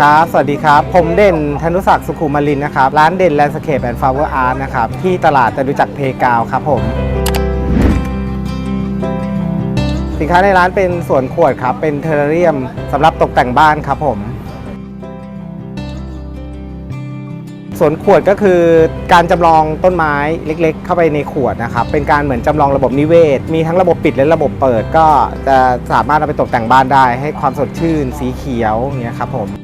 ครับ สวัสดีครับ ผมเด่นธนุศักดิ์สุขุมมารินนะครับ ร้านเด่นแลนด์สเคปแอนด์ฟลาวเวอร์อาร์ตนะครับ ที่ตลาดจตุจักรเพกาวครับผม สินค้าในร้านเป็นสวนขวดครับ เป็นเทอร์เรียมสำหรับตกแต่งบ้านครับผมสวนขวดก็คือการจำลองต้นไม้เล็ก ๆ เข้าไปในขวดนะครับ เป็นการเหมือนจำลองระบบนิเวศ มีทั้งระบบปิดและระบบเปิด ก็จะสามารถเอาไปตกแต่งบ้านได้ ให้ความสดชื่น สีเขียวเงี้ยครับผม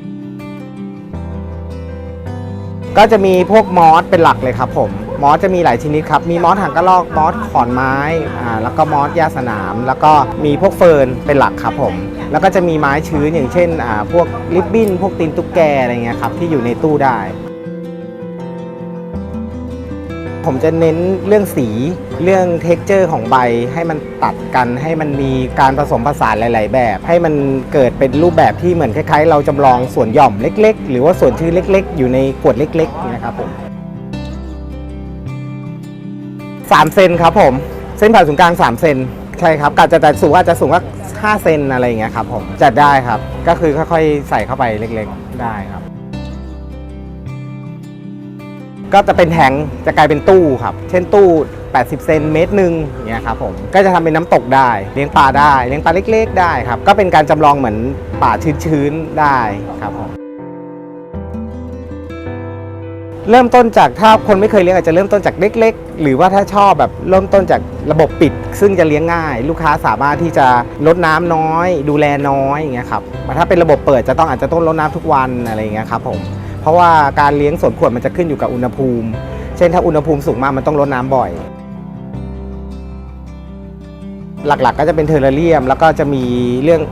ก็จะมีพวกมอสเป็นหลักเลยครับผมมอสจะมีหลายชนิดครับ มีมอสหางกระรอกมอสขอนไม้อ่าแล้วก็มอสหญ้าสนาม แล้วก็มีพวกเฟิร์นเป็นหลักครับผม แล้วก็จะมีไม้ชื้นอย่างเช่นอ่าพวกลิบบิ้นพวกตีนตุ๊กแกอะไรเงี้ยครับที่อยู่ในตู้ได้ ผมจะเน้นเรื่องสีเรื่องเท็กเจอร์ของใบให้มันตัดกันให้มันมีการผสมผสานหลาย ๆ แบบ ให้มันเกิดเป็นรูปแบบที่เหมือนคล้ายๆ เราจำลองส่วนหย่อมเล็ก ๆ หรือว่าส่วนชื้นเล็ก ๆ อยู่ในขวดเล็กๆนะครับผม3เซนครับผม เส้นผ่านศูนย์กลาง3เซนใช่ครับกาจะแต่สูงอาจจะสูงว่า5เซนอะไรอย่างเงี้ยครับผมจัดได้ครับ ก็คือค่อยๆใส่เข้าไปเล็กๆ ได้ครับ ก็จะเป็นแทงจะกลายเป็นตู้ครับ เช่นตู้ 80 เซนเมตรหนึ่งเงี้ยครับผมก็จะทำเป็นน้ำตกได้เลี้ยงปลาได้เลี้ยงปลาเล็ก ๆ ได้ครับ ก็เป็นการจำลองเหมือนป่าชื้นๆได้ครับผมเริ่มต้นจากถ้าคนไม่เคยเลี้ยงอาจจะเริ่มต้นจากเล็ก ๆ หรือว่าถ้าชอบแบบเริ่มต้นจากระบบปิด ซึ่งจะเลี้ยงง่าย ลูกค้าสามารถที่จะลดน้ำน้อย ดูแลน้อยอย่างเงี้ยครับแต่ถ้าเป็นระบบเปิดจะต้องอาจจะต้องลดน้ำทุกวันอะไรอย่างเงี้ยครับผม เพราะว่าการเลี้ยงสวนขวดมันจะขึ้นอยู่กับอุณหภูมิ เช่นถ้าอุณหภูมิสูงมากมันต้องลดน้ำบ่อย หลักๆ ก็จะเป็นเทอร์เรียม แล้วก็จะมีเรื่อง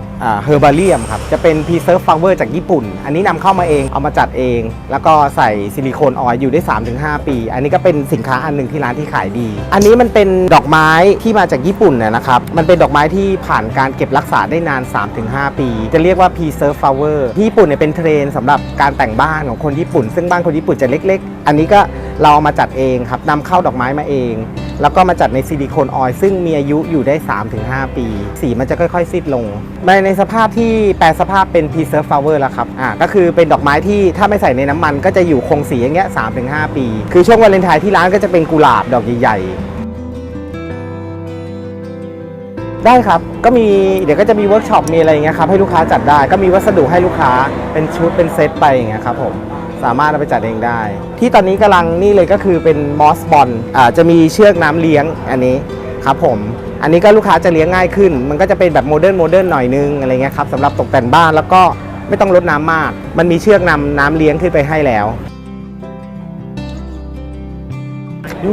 เฮอร์บาเรียมครับ จะเป็นพีเซิร์ฟฟลาวเวอร์จากญี่ปุ่น อันนี้นำเข้ามาเอง เอามาจัดเอง แล้วก็ใส่ซิลิโคนออยล์อยู่ได้ 3-5 ปี อันนี้ก็เป็นสินค้าอันหนึ่งที่ร้านที่ขายดี อันนี้มันเป็นดอกไม้ที่มาจากญี่ปุ่นนะนะครับ มันเป็นดอกไม้ที่ผ่านการเก็บรักษาได้นาน 3-5 ปี จะเรียกว่า preserve flower ที่ญี่ปุ่นเนี่ยเป็นเทรนด์สำหรับการแต่งบ้านของคนญี่ปุ่น ซึ่งบ้านคนญี่ปุ่นจะเล็ก ๆ อันนี้ก็เราเอามาจัดเองครับนำเข้าดอกไม้มาเอง แล้วก็มาจัดในซิลิโคนออยล์ซึ่งมีอายุอยู่ได้ 3-5 ปี สีมันจะค่อยๆซีดลงในในสภาพที่แปลสภาพเป็น preserve flower แล้วครับอ่าก็คือเป็นดอกไม้ที่ถ้าไม่ใส่ในน้ำมันก็จะอยู่คงสีอย่างเงี้ย3-5 ปี คือช่วงวาเลนไทน์ที่ร้านก็จะเป็นกุหลาบดอกใหญ่ๆได้ครับ ก็มีเดี๋ยวก็จะมีเวิร์กช็อปมีอะไรอย่างเงี้ยครับให้ลูกค้าจัดได้ ก็มีวัสดุให้ลูกค้าเป็นชุดเป็นเซตไปอย่างเงี้ยครับผม สามารถเอาไปจัดเองได้ ที่ตอนนี้กำลังนี่เลยก็คือเป็นมอสบอลอ่าจะมีเชือกน้ำเลี้ยงอันนี้ครับผม อันนี้ก็ลูกค้าจะเลี้ยงง่ายขึ้น มันก็จะเป็นแบบโมเดิร์นโมเดิร์นหน่อยนึงอะไรเงี้ยครับสำหรับตกแต่งบ้านแล้วก็ไม่ต้องลดน้ำมาก มันมีเชือกนำน้ำเลี้ยงขึ้นไปให้แล้ว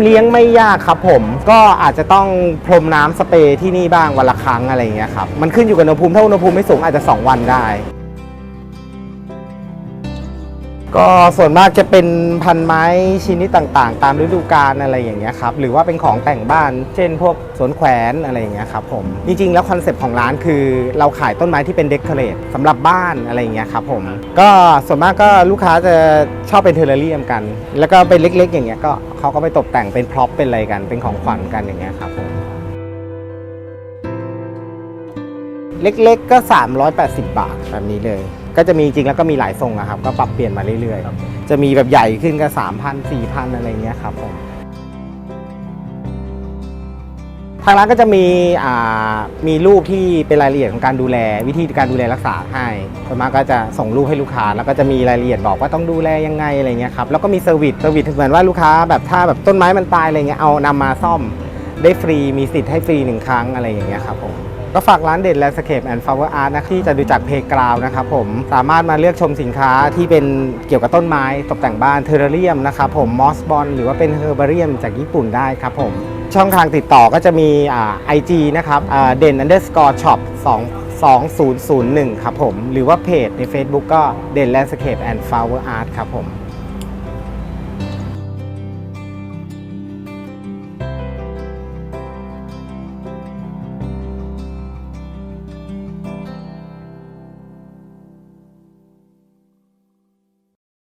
เลี้ยงไม่ยากครับผม ก็อาจจะต้องพรมน้ำสเปรย์ที่นี่บ้างวันละครั้งอะไรเงี้ยครับ มันขึ้นอยู่กับอุณหภูมิ ถ้าอุณหภูมิไม่สูงอาจจะ 2 วันได้ ก็ส่วนมากจะเป็นพันไม้ชนิดต่างๆ ตามฤดูกาลอะไรอย่างเงี้ยครับหรือว่าเป็นของแต่งบ้าน เช่น พวกสวนแขวนอะไรอย่างเงี้ยครับผมจริงๆแล้วคอนเซปต์ของร้านคือ เราขายต้นไม้ที่เป็นเดคอเรทสำหรับบ้านอะไรอย่างเงี้ยครับผมก็ส่วนมากก็ลูกค้าจะชอบเป็นเทอร์เรียมกัน แล้วก็เป็นเล็กๆ อย่างเงี้ยก็เขาก็ไปตกแต่งเป็นพร็อพเป็นอะไรกันเป็นของขวัญกันอย่างเงี้ยครับผม เล็กๆก็ 380 บาทแบบนี้เลย ก็จะมีจริงแล้วก็มีหลายทรงอะครับ ก็ปรับเปลี่ยนมาเรื่อยๆ จะมีแบบใหญ่ขึ้นก็ 3,000 4,000 อะไรเงี้ยครับผมทางร้านก็จะมีอ่ามีรูปที่เป็นรายละเอียดของการดูแล วิธีการดูแลรักษาให้ส่วนมากก็จะส่งรูปให้ลูกค้า แล้วก็จะมีรายละเอียดบอกว่าต้องดูแลยังไงอะไรเงี้ยครับแล้วก็มีเซอร์วิสเซอร์วิสเหมือนว่าลูกค้าแบบถ้าแบบต้นไม้มันตายอะไรเงี้ยเอานำมาซ่อมได้ฟรีมีสิทธิ์ให้ฟรีหนึ่งครั้งอะไรอย่างเงี้ยครับผม ก็ฝากร้านเด่นแลนด์สเคปแอนด์ฟลาวเวอร์อาร์ตนะที่จะดูจากเพกราวนะครับผมสามารถมาเลือกชมสินค้าที่เป็นเกี่ยวกับต้นไม้ตกแต่งบ้านเทอร์เรียมนะครับผมมอสบอลหรือว่าเป็นเฮอร์บาเรียมจากญี่ปุ่นได้ครับผมช่องทางติดต่อก็จะมีไอจีนะครับเด่นอันเดอร์สกอร์ช็อป2001 ครับผม หรือว่าเพจใน Facebook ก็เด่นแลนด์สเคปแอนด์ฟลาวเวอร์อาร์ตครับผม